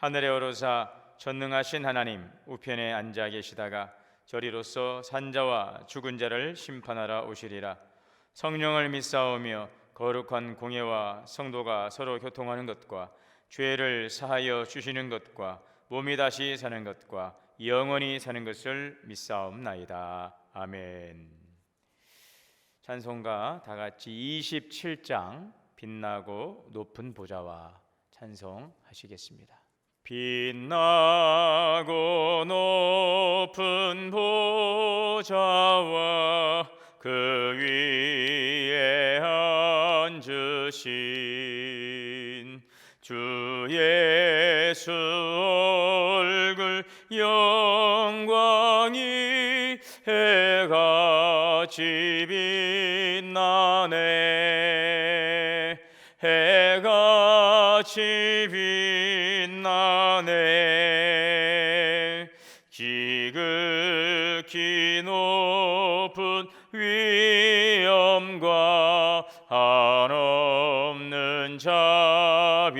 하늘에 오르사 전능하신 하나님 우편에 앉아 계시다가 저리로서 산자와 죽은 자를 심판하러 오시리라 성령을 믿사오며 거룩한 공예와 성도가 서로 교통하는 것과 죄를 사하여 주시는 것과 몸이 다시 사는 것과 영원히 사는 것을 믿사옵나이다 아멘. 찬송가 다 같이 27장 빛나고 높은 보좌와 찬송하시겠습니다. 빛나고 높은 보좌와 그 위에 앉으신 주 예수 얼굴 영광이 해같이 빛나네. 해같이 빛 나네 지극히 높은 위엄과 한없는 자비를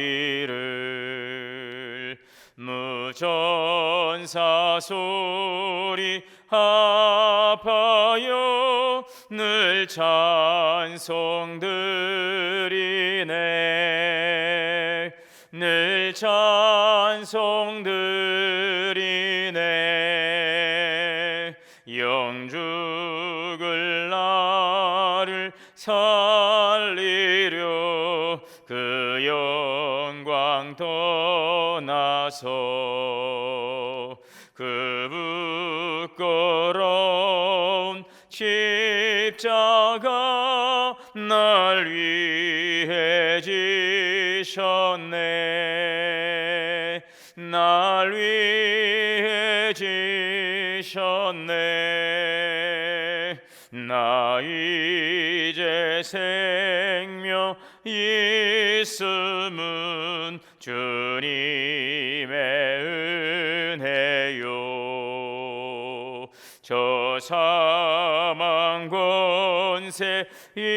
무전사 소리 합하여 늘 찬송드리네 찬송 드리네. 영죽을 나를 살리려 그 영광 떠나서 그 부끄러운 십자가 날 위해 지셨네 이제 생명 있음은 주님의 은혜요. 저 사망 권세 이기니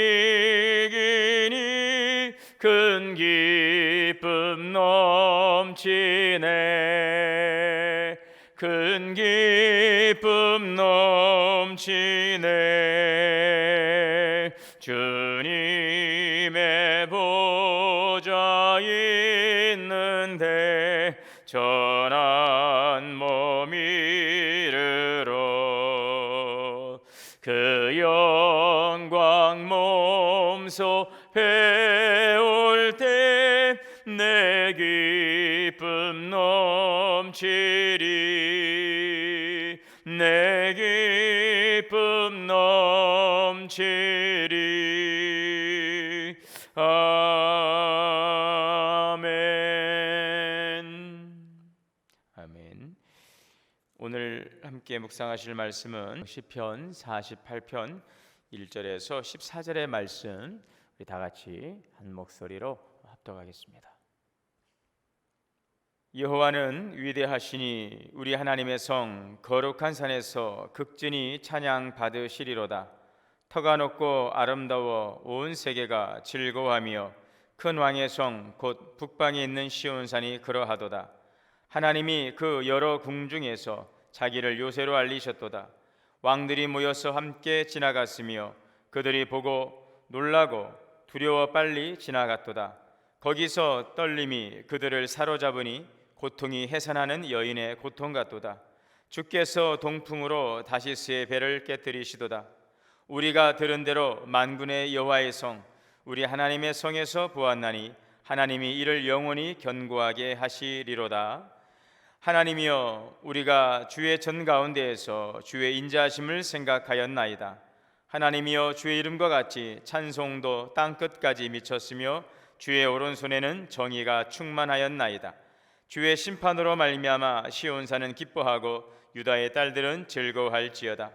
큰 기쁨 넘치네. 큰 기쁨 넘치네 내 기쁨 넘치리. 아멘. 아멘. 오늘 함께 묵상하실 말씀은 시편 48편 1절에서 14절의 말씀. 우리 다 같이 한 목소리로 합독하겠습니다. 여호와는 위대하시니 우리 하나님의 성 거룩한 산에서 극진히 찬양 받으시리로다. 터가 높고 아름다워 온 세계가 즐거워하며 큰 왕의 성 곧 북방에 있는 시온산이 그러하도다. 하나님이 그 여러 궁중에서 자기를 요새로 알리셨도다. 왕들이 모여서 함께 지나갔으며 그들이 보고 놀라고 두려워 빨리 지나갔도다. 거기서 떨림이 그들을 사로잡으니 고통이 해산하는 여인의 고통 같도다. 주께서 동풍으로 다시스의 배를 깨뜨리시도다. 우리가 들은 대로 만군의 여호와의 성 우리 하나님의 성에서 보았나니 하나님이 이를 영원히 견고하게 하시리로다. 하나님이여 우리가 주의 전 가운데에서 주의 인자하심을 생각하였나이다. 하나님이여 주의 이름과 같이 찬송도 땅 끝까지 미쳤으며 주의 오른손에는 정의가 충만하였나이다. 주의 심판으로 말미암아 시온산은 기뻐하고 유다의 딸들은 즐거워할지어다.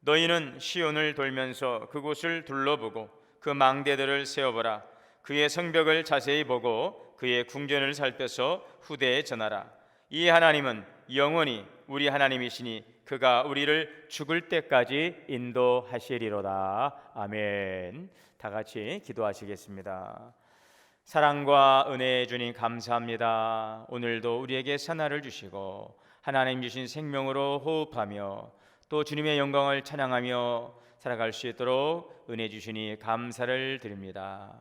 너희는 시온을 돌면서 그곳을 둘러보고 그 망대들을 세어보라. 그의 성벽을 자세히 보고 그의 궁전을 살펴서 후대에 전하라. 이 하나님은 영원히 우리 하나님이시니 그가 우리를 죽을 때까지 인도하시리로다. 아멘. 다 같이 기도하시겠습니다. 사랑과 은혜의 주님 감사합니다. 오늘도 우리에게 선화를 주시고 하나님 주신 생명으로 호흡하며 또 주님의 영광을 찬양하며 살아갈 수 있도록 은혜 주시니 감사를 드립니다.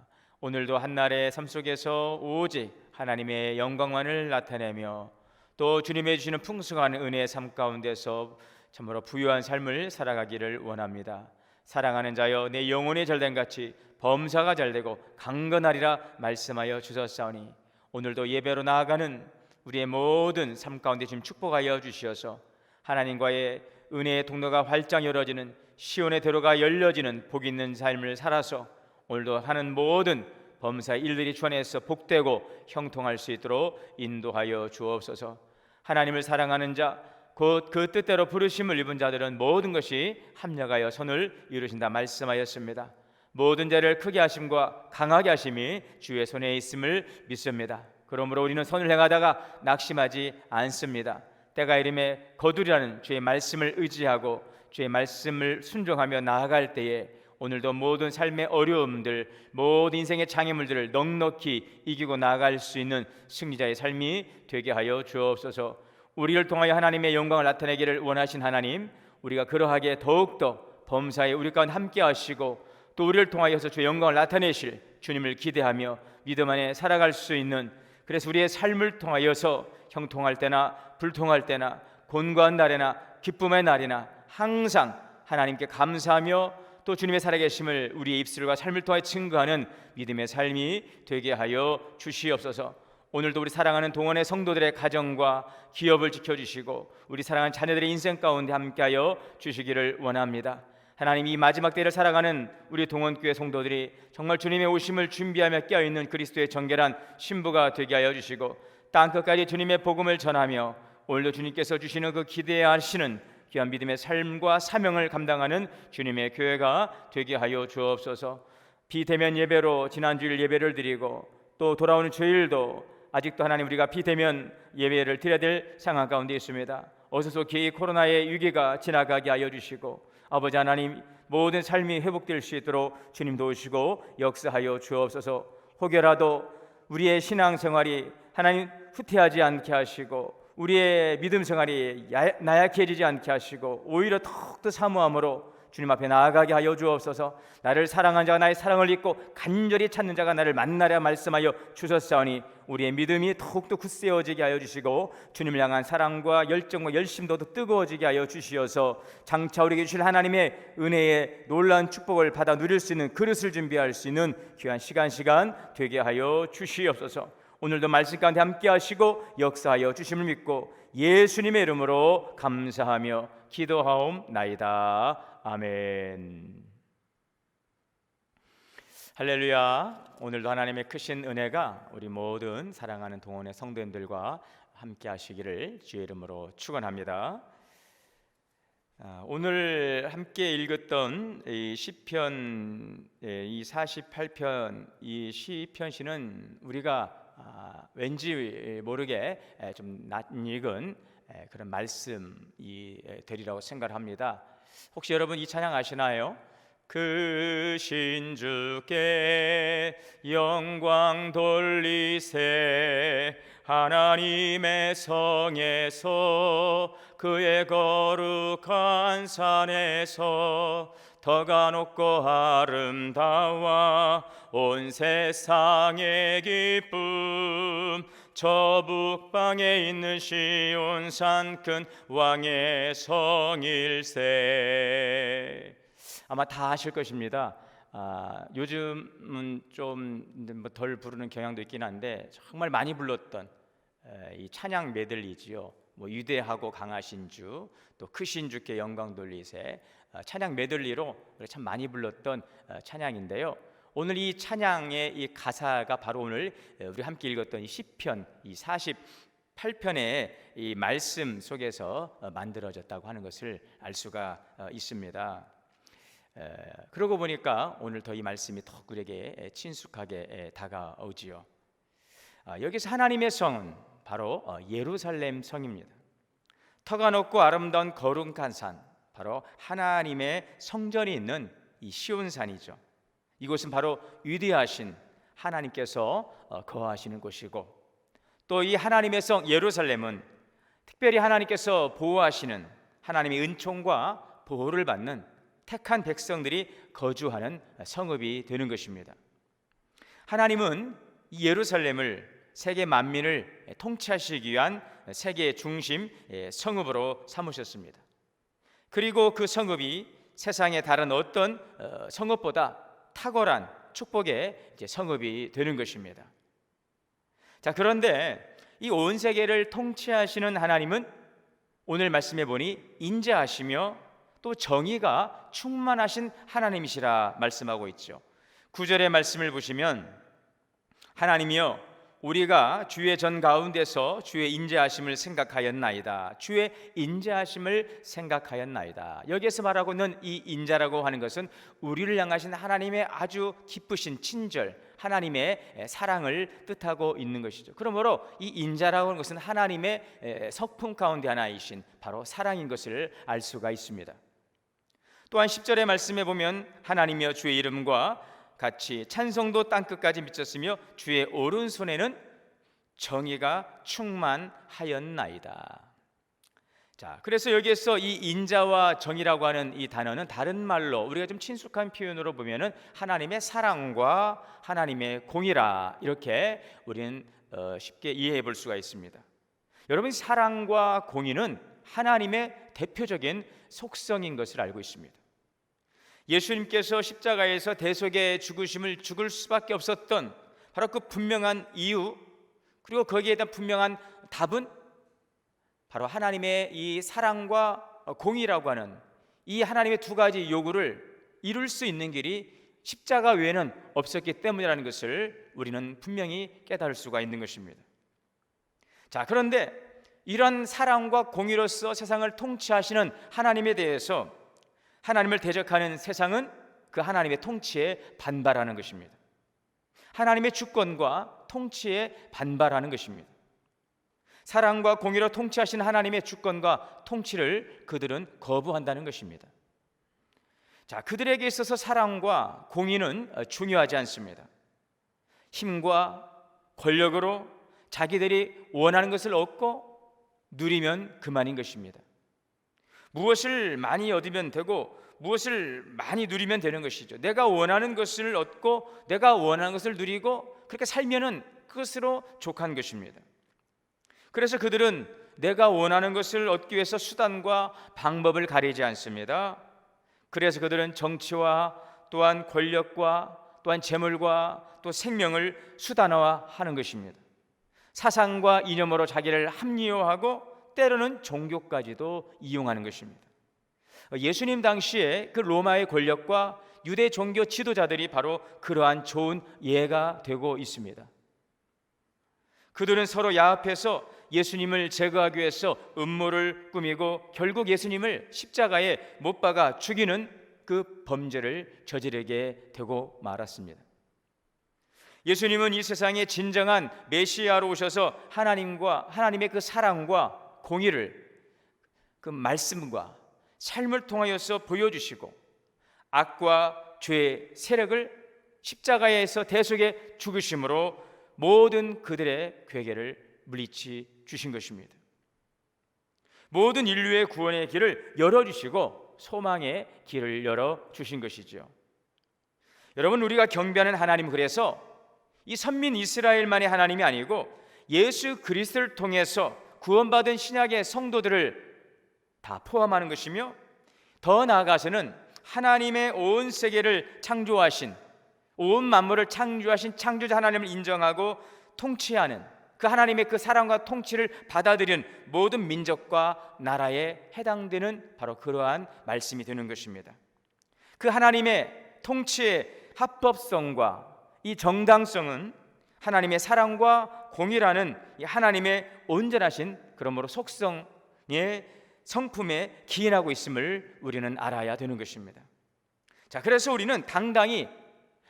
오늘도 한날의 삶 속에서 오직 하나님의 영광만을 나타내며 또 주님의 주시는 풍성한 은혜의 삶 가운데서 참으로 부유한 삶을 살아가기를 원합니다. 사랑하는 자여 내 영혼이 잘된 같이 범사가 잘되고 강건하리라 말씀하여 주셨사오니 오늘도 예배로 나아가는 우리의 모든 삶 가운데 지금 축복하여 주시어서 하나님과의 은혜의 통로가 활짝 열어지는 시온의 대로가 열려지는 복 있는 삶을 살아서 오늘도 하는 모든 범사 일들이 주 안에서 복되고 형통할 수 있도록 인도하여 주옵소서. 하나님을 사랑하는 자, 곧 그 뜻대로 부르심을 입은 자들은 모든 것이 합력하여 선을 이루신다 말씀하였습니다. 모든 죄를 크게 하심과 강하게 하심이 주의 손에 있음을 믿습니다. 그러므로 우리는 선을 행하다가 낙심하지 않습니다. 때가 이름에 거두리라는 주의 말씀을 의지하고 주의 말씀을 순종하며 나아갈 때에 오늘도 모든 삶의 어려움들, 모든 인생의 장애물들을 넉넉히 이기고 나아갈 수 있는 승리자의 삶이 되게 하여 주옵소서. 우리를 통하여 하나님의 영광을 나타내기를 원하신 하나님, 우리가 그러하게 더욱더 범사에 우리 가운데 함께 하시고 또 우리를 통하여서 주의 영광을 나타내실 주님을 기대하며 믿음 안에 살아갈 수 있는 그래서 우리의 삶을 통하여서 형통할 때나 불통할 때나 곤고한 날에나 기쁨의 날이나 항상 하나님께 감사하며 또 주님의 살아계심을 우리의 입술과 삶을 통해 증거하는 믿음의 삶이 되게 하여 주시옵소서. 오늘도 우리 사랑하는 동원의 성도들의 가정과 기업을 지켜주시고 우리 사랑하는 자녀들의 인생 가운데 함께하여 주시기를 원합니다. 하나님 이 마지막 때를 살아가는 우리 동원교회 성도들이 정말 주님의 오심을 준비하며 깨어 있는 그리스도의 정결한 신부가 되게 하여 주시고 땅 끝까지 주님의 복음을 전하며 오늘도 주님께서 주시는 그 기대하시는 귀한 믿음의 삶과 사명을 감당하는 주님의 교회가 되게 하여 주옵소서. 비대면 예배로 지난주일 예배를 드리고 또 돌아오는 주일도 아직도 하나님 우리가 비대면 예배를 드려야 될 상황 가운데 있습니다. 어서 속히 코로나의 위기가 지나가게 하여 주시고 아버지 하나님 모든 삶이 회복될 수 있도록 주님 도우시고 역사하여 주옵소서. 혹여라도 우리의 신앙 생활이 하나님 후퇴하지 않게 하시고 우리의 믿음 생활이 야- 나약해지지 않게 하시고 오히려 더욱더 사모함으로 주님 앞에 나아가게 하여 주옵소서. 나를 사랑한 자가 나의 사랑을 잊고 간절히 찾는 자가 나를 만나려 말씀하여 주셨사오니 우리의 믿음이 더욱더 굳세어지게 하여 주시고 주님을 향한 사랑과 열정과 열심도 더 뜨거워지게 하여 주시어서 장차 우리에게 주실 하나님의 은혜의 놀라운 축복을 받아 누릴 수 있는 그릇을 준비할 수 있는 귀한 시간 시간 되게 하여 주시옵소서. 오늘도 말씀 가운데 함께 하시고 역사하여 주심을 믿고 예수님의 이름으로 감사하며 기도하옵나이다. 아멘. 할렐루야. 오늘도 하나님의 크신 은혜가 우리 모든 사랑하는 동원의 성도님들과 함께 하시기를 주의 이름으로 축원합니다. 아, 오늘 함께 읽었던 이 시편 예, 이 48편 이 시편 시는 우리가 아, 왠지 모르게 에, 좀 낯익은 에, 그런 말씀이 에, 되리라고 생각을 합니다. 혹시 여러분 이 찬양 아시나요? 그 신 주께 영광 돌리세 하나님의 성에서 그의 거룩한 산에서 더가 높고 아름다워 온 세상의 기쁨 저 북방에 있는 시온 산 큰 왕의 성일세 아마 다 아실 것입니다. 아, 요즘은 좀덜 부르는 경향도 있긴 한데 정말 많이 불렀던 에, 이 찬양 메들리지요. 뭐 유대하고 강하신 주, 또 크신 주께 영광 돌리세 아, 찬양 메들리로 참 많이 불렀던 어, 찬양인데요. 오늘 이 찬양의 이 가사가 바로 오늘 에, 우리 함께 읽었던 이 시편 이 8편의 이 말씀 속에서 어, 만들어졌다고 하는 것을 알 수가 어, 있습니다. 에, 그러고 보니까 오늘 더 이 말씀이 더 우리에게 친숙하게 에, 다가오지요. 아, 여기서 하나님의 성은 바로 어, 예루살렘 성입니다. 터가 높고 아름다운 거룩한 산, 바로 하나님의 성전이 있는 이 시온산이죠. 이곳은 바로 위대하신 하나님께서 어, 거하시는 곳이고 또 이 하나님의 성 예루살렘은 특별히 하나님께서 보호하시는 하나님의 은총과 보호를 받는 택한 백성들이 거주하는 성읍이 되는 것입니다. 하나님은 이 예루살렘을 세계 만민을 통치하시기 위한 세계 중심 예, 성읍으로 삼으셨습니다. 그리고 그 성읍이 세상의 다른 어떤 어, 성읍보다 탁월한 축복의 성읍이 되는 것입니다. 자, 그런데 이 온 세계를 통치하시는 하나님은 오늘 말씀해 보니 인자하시며 또 정의가 충만하신 하나님이시라 말씀하고 있죠. 구절의 말씀을 보시면 하나님이여 우리가 주의 전 가운데서 주의 인자하심을 생각하였나이다. 주의 인자하심을 생각하였나이다. 여기에서 말하고 있는 이 인자라고 하는 것은 우리를 향하신 하나님의 아주 기쁘신 친절, 하나님의 사랑을 뜻하고 있는 것이죠. 그러므로 이 인자라고 하는 것은 하나님의 석품 가운데 하나이신 바로 사랑인 것을 알 수가 있습니다. 또한 10절의 말씀에 보면 하나님이여 주의 이름과 같이 찬송도 땅 끝까지 미쳤으며 주의 오른손에는 정의가 충만하였나이다. 자, 그래서 여기에서 이 인자와 정의라고 하는 이 단어는 다른 말로 우리가 좀 친숙한 표현으로 보면은 하나님의 사랑과 하나님의 공이라 이렇게 우리는 어, 쉽게 이해해 볼 수가 있습니다. 여러분 사랑과 공의는 하나님의 대표적인 속성인 것을 알고 있습니다. 예수님께서 십자가에서 대속의 죽으심을 죽을 수밖에 없었던 바로 그 분명한 이유 그리고 거기에 대한 분명한 답은 바로 하나님의 이 사랑과 공의라고 하는 이 하나님의 두 가지 요구를 이룰 수 있는 길이 십자가 외에는 없었기 때문이라는 것을 우리는 분명히 깨달을 수가 있는 것입니다. 자, 그런데 이런 사랑과 공의로서 세상을 통치하시는 하나님에 대해서 하나님을 대적하는 세상은 그 하나님의 통치에 반발하는 것입니다. 하나님의 주권과 통치에 반발하는 것입니다. 사랑과 공의로 통치하신 하나님의 주권과 통치를 그들은 거부한다는 것입니다. 자, 그들에게 있어서 사랑과 공의는 중요하지 않습니다. 힘과 권력으로 자기들이 원하는 것을 얻고 누리면 그만인 것입니다. 무엇을 많이 얻으면 되고 무엇을 많이 누리면 되는 것이죠. 내가 원하는 것을 얻고 내가 원하는 것을 누리고 그렇게 살면은 그것으로 족한 것입니다. 그래서 그들은 내가 원하는 것을 얻기 위해서 수단과 방법을 가리지 않습니다. 그래서 그들은 정치와 또한 권력과 또한 재물과 또 생명을 수단화하는 것입니다. 사상과 이념으로 자기를 합리화하고 때로는 종교까지도 이용하는 것입니다. 예수님 당시에 그 로마의 권력과 유대 종교 지도자들이 바로 그러한 좋은 예가 되고 있습니다. 그들은 서로 야합해서 예수님을 제거하기 위해서 음모를 꾸미고 결국 예수님을 십자가에 못 박아 죽이는 그 범죄를 저지르게 되고 말았습니다. 예수님은 이 세상에 진정한 메시아로 오셔서 하나님과 하나님의 그 사랑과 공의를 그 말씀과 삶을 통하여서 보여주시고 악과 죄의 세력을 십자가에서 대속에 죽으심으로 모든 그들의 괴계를 물리치 주신 것입니다. 모든 인류의 구원의 길을 열어주시고 소망의 길을 열어 주신 것이죠. 여러분 우리가 경배하는 하나님 그래서 이 선민 이스라엘만의 하나님이 아니고 예수 그리스도를 통해서 구원받은 신약의 성도들을 다 포함하는 것이며 더 나아가서는 하나님의 온 세계를 창조하신 온 만물을 창조하신 창조자 하나님을 인정하고 통치하는 그 하나님의 그 사랑과 통치를 받아들인 모든 민족과 나라에 해당되는 바로 그러한 말씀이 되는 것입니다. 그 하나님의 통치의 합법성과 이 정당성은 하나님의 사랑과 공의라는 이 하나님의 온전하신 그러므로 속성의 성품에 기인하고 있음을 우리는 알아야 되는 것입니다. 자, 그래서 우리는 당당히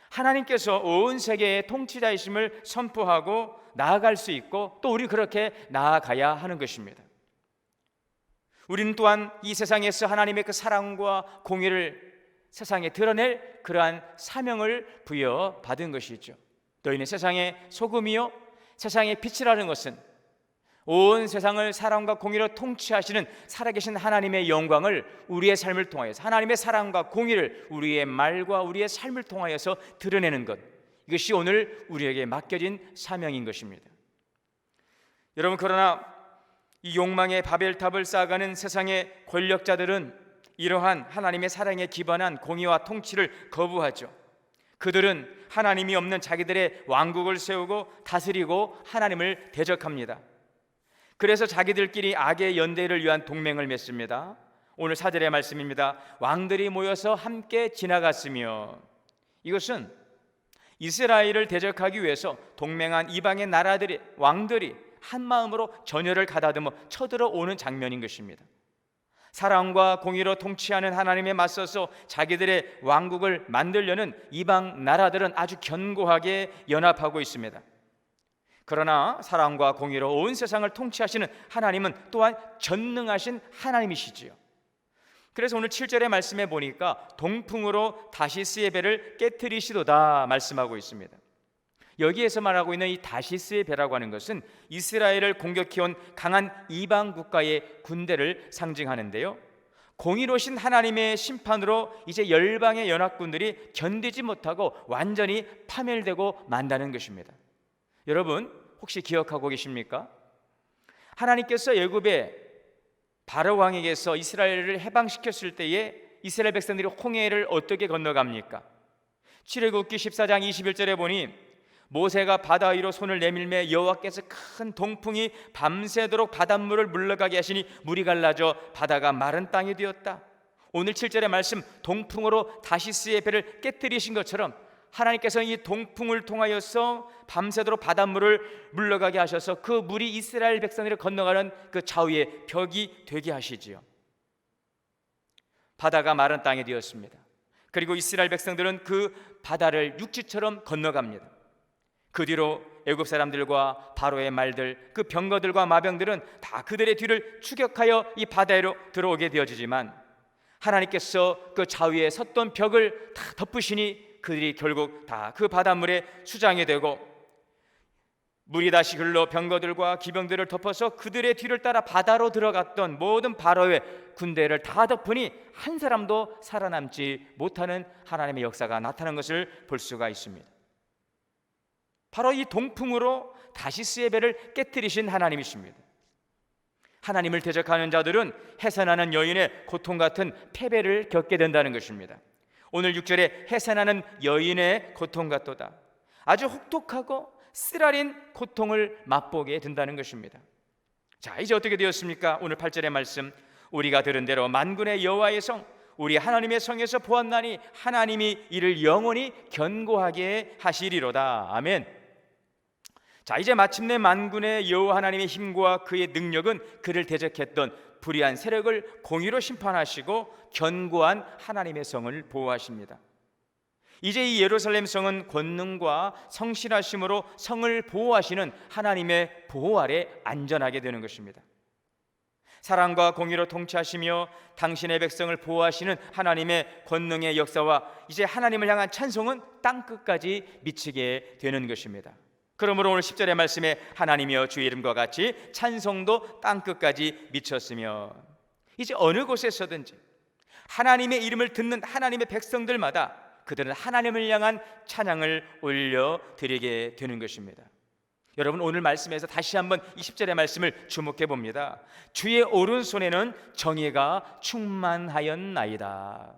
하나님께서 온 세계의 통치자이심을 선포하고 나아갈 수 있고 또 우리 그렇게 나아가야 하는 것입니다. 우리는 또한 이 세상에서 하나님의 그 사랑과 공의를 세상에 드러낼 그러한 사명을 부여받은 것이죠. 너희는 세상의 소금이요 세상의 빛이라는 것은 온 세상을 사랑과 공의로 통치하시는 살아계신 하나님의 영광을 우리의 삶을 통하여서 하나님의 사랑과 공의를 우리의 말과 우리의 삶을 통하여서 드러내는 것 이것이 오늘 우리에게 맡겨진 사명인 것입니다. 여러분 그러나 이 욕망의 바벨탑을 쌓아가는 세상의 권력자들은 이러한 하나님의 사랑에 기반한 공의와 통치를 거부하죠. 그들은 하나님이 없는 자기들의 왕국을 세우고 다스리고 하나님을 대적합니다. 그래서 자기들끼리 악의 연대를 위한 동맹을 맺습니다. 오늘 사절의 말씀입니다. 왕들이 모여서 함께 지나갔으며 이것은 이스라엘을 대적하기 위해서 동맹한 이방의 나라들이 왕들이 한 마음으로 전열을 가다듬어 쳐들어오는 장면인 것입니다. 사랑과 공의로 통치하는 하나님에 맞서서 자기들의 왕국을 만들려는 이방 나라들은 아주 견고하게 연합하고 있습니다. 그러나 사랑과 공의로 온 세상을 통치하시는 하나님은 또한 전능하신 하나님이시지요. 그래서 오늘 7절의 말씀에 보니까 동풍으로 다시스의 배를 깨뜨리시도다 말씀하고 있습니다. 여기에서 말하고 있는 이 다시스의 배라고 하는 것은 이스라엘을 공격해온 강한 이방 국가의 군대를 상징하는데요. 공의로신 하나님의 심판으로 이제 열방의 연합군들이 견디지 못하고 완전히 파멸되고 만다는 것입니다. 여러분 혹시 기억하고 계십니까? 하나님께서 예굽의 바로 왕에게서 이스라엘을 해방시켰을 때에 이스라엘 백성들이 홍해를 어떻게 건너갑니까? 출애굽기 14장 21절에 보니 모세가 바다 위로 손을 내밀매 여호와께서 큰 동풍이 밤새도록 바닷물을 물러가게 하시니 물이 갈라져 바다가 마른 땅이 되었다. 오늘 7절의 말씀 동풍으로 다시스의 배를 깨뜨리신 것처럼 하나님께서 이 동풍을 통하여서 밤새도록 바닷물을 물러가게 하셔서 그 물이 이스라엘 백성들을 건너가는 그 좌우의 벽이 되게 하시지요. 바다가 마른 땅이 되었습니다. 그리고 이스라엘 백성들은 그 바다를 육지처럼 건너갑니다. 그 뒤로 애굽 사람들과 바로의 말들 그 병거들과 마병들은 다 그들의 뒤를 추격하여 이 바다로 들어오게 되어지지만 하나님께서 그 좌위에 섰던 벽을 다 덮으시니 그들이 결국 다 그 바닷물에 수장이 되고 물이 다시 흘러 병거들과 기병들을 덮어서 그들의 뒤를 따라 바다로 들어갔던 모든 바로의 군대를 다 덮으니 한 사람도 살아남지 못하는 하나님의 역사가 나타난 것을 볼 수가 있습니다. 바로 이 동풍으로 다시스의 배를 깨뜨리신 하나님이십니다. 하나님을 대적하는 자들은 해산하는 여인의 고통 같은 패배를 겪게 된다는 것입니다. 오늘 6절에 해산하는 여인의 고통 같도다. 아주 혹독하고 쓰라린 고통을 맛보게 된다는 것입니다. 자, 이제 어떻게 되었습니까? 오늘 8절의 말씀 우리가 들은 대로 만군의 여호와의 성 우리 하나님의 성에서 보았나니 하나님이 이를 영원히 견고하게 하시리로다. 아멘. 자 이제 마침내 만군의 여호와 하나님의 힘과 그의 능력은 그를 대적했던 불의한 세력을 공의로 심판하시고 견고한 하나님의 성을 보호하십니다. 이제 이 예루살렘 성은 권능과 성실하심으로 성을 보호하시는 하나님의 보호 아래 안전하게 되는 것입니다. 사랑과 공의로 통치하시며 당신의 백성을 보호하시는 하나님의 권능의 역사와 이제 하나님을 향한 찬송은 땅 끝까지 미치게 되는 것입니다. 그러므로 오늘 10절의 말씀에 하나님이여 주의 이름과 같이 찬송도 땅 끝까지 미쳤으며 이제 어느 곳에서든지 하나님의 이름을 듣는 하나님의 백성들마다 그들은 하나님을 향한 찬양을 올려 드리게 되는 것입니다. 여러분 오늘 말씀에서 다시 한번 20절의 말씀을 주목해 봅니다. 주의 오른손에는 정의가 충만하였나이다.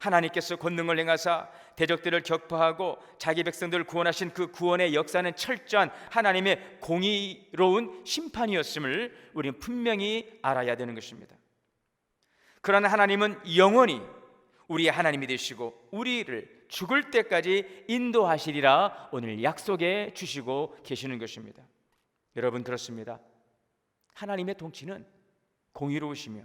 하나님께서 권능을 행하사 대적들을 격파하고 자기 백성들을 구원하신 그 구원의 역사는 철저한 하나님의 공의로운 심판이었음을 우리는 분명히 알아야 되는 것입니다. 그러나 하나님은 영원히 우리의 하나님이 되시고 우리를 죽을 때까지 인도하시리라 오늘 약속해 주시고 계시는 것입니다. 여러분 그렇습니다. 하나님의 통치는 공의로우시며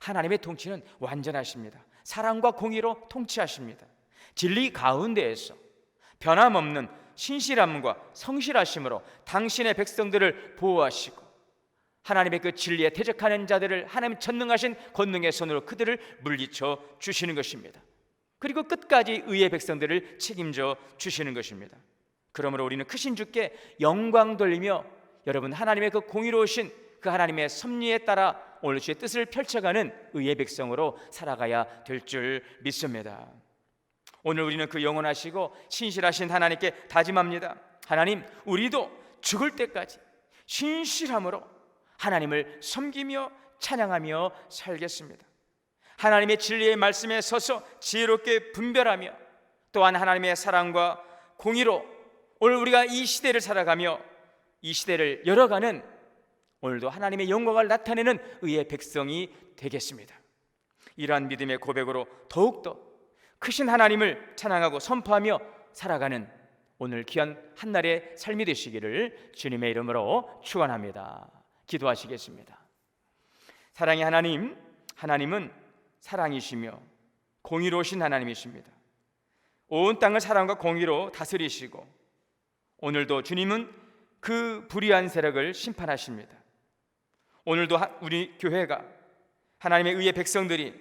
하나님의 통치는 완전하십니다. 사랑과 공의로 통치하십니다. 진리 가운데에서 변함없는 신실함과 성실하심으로 당신의 백성들을 보호하시고 하나님의 그 진리에 대적하는 자들을 하나님 전능하신 권능의 손으로 그들을 물리쳐 주시는 것입니다. 그리고 끝까지 의의 백성들을 책임져 주시는 것입니다. 그러므로 우리는 크신 주께 영광 돌리며 여러분 하나님의 그 공의로우신 그 하나님의 섭리에 따라 오늘 주의 뜻을 펼쳐가는 의의 백성으로 살아가야 될 줄 믿습니다. 오늘 우리는 그 영원하시고 신실하신 하나님께 다짐합니다. 하나님, 우리도 죽을 때까지 신실함으로 하나님을 섬기며 찬양하며 살겠습니다. 하나님의 진리의 말씀에 서서 지혜롭게 분별하며 또한 하나님의 사랑과 공의로 오늘 우리가 이 시대를 살아가며 이 시대를 열어가는 오늘도 하나님의 영광을 나타내는 의의 백성이 되겠습니다. 이러한 믿음의 고백으로 더욱더 크신 하나님을 찬양하고 선포하며 살아가는 오늘 귀한 한날의 삶이 되시기를 주님의 이름으로 축원합니다. 기도하시겠습니다. 사랑의 하나님, 하나님은 사랑이시며 공의로우신 하나님이십니다. 온 땅을 사랑과 공의로 다스리시고 오늘도 주님은 그 불의한 세력을 심판하십니다. 오늘도 하- 우리 교회가 하나님의 의의 백성들이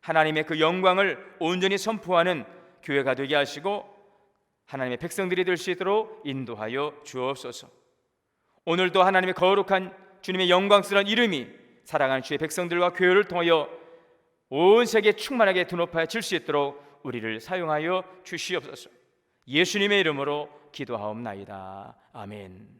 하나님의 그 영광을 온전히 선포하는 교회가 되게 하시고 하나님의 백성들이 될 수 있도록 인도하여 주옵소서. 오늘도 하나님의 거룩한 주님의 영광스러운 이름이 사랑하는 주의 백성들과 교회를 통하여 온 세계 충만하게 드높아 질 수 있도록 우리를 사용하여 주시옵소서. 예수님의 이름으로 기도하옵나이다. 아멘.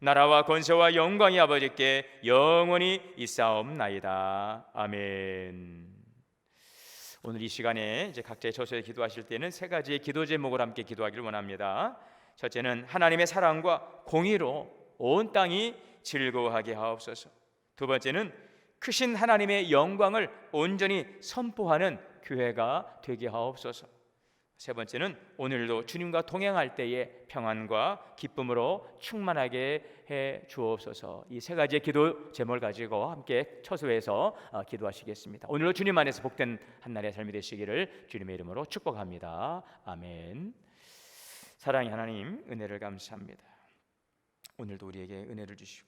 나라와 권세와 영광이 아버지께 영원히 있사옵나이다. 아멘. 오늘 이 시간에 이제 각자의 처소에 기도하실 때는 세 가지의 기도 제목을 함께 기도하기를 원합니다. 첫째는 하나님의 사랑과 공의로 온 땅이 즐거워하게 하옵소서. 두 번째는 크신 하나님의 영광을 온전히 선포하는 교회가 되게 하옵소서. 세 번째는 오늘도 주님과 동행할 때에 평안과 기쁨으로 충만하게 해 주옵소서. 이 세 가지의 기도 제목을 가지고 함께 처소에서 어, 기도하시겠습니다. 오늘도 주님 안에서 복된 한 날의 삶이 되시기를 주님의 이름으로 축복합니다. 아멘. 사랑의 하나님 은혜를 감사합니다. 오늘도 우리에게 은혜를 주시고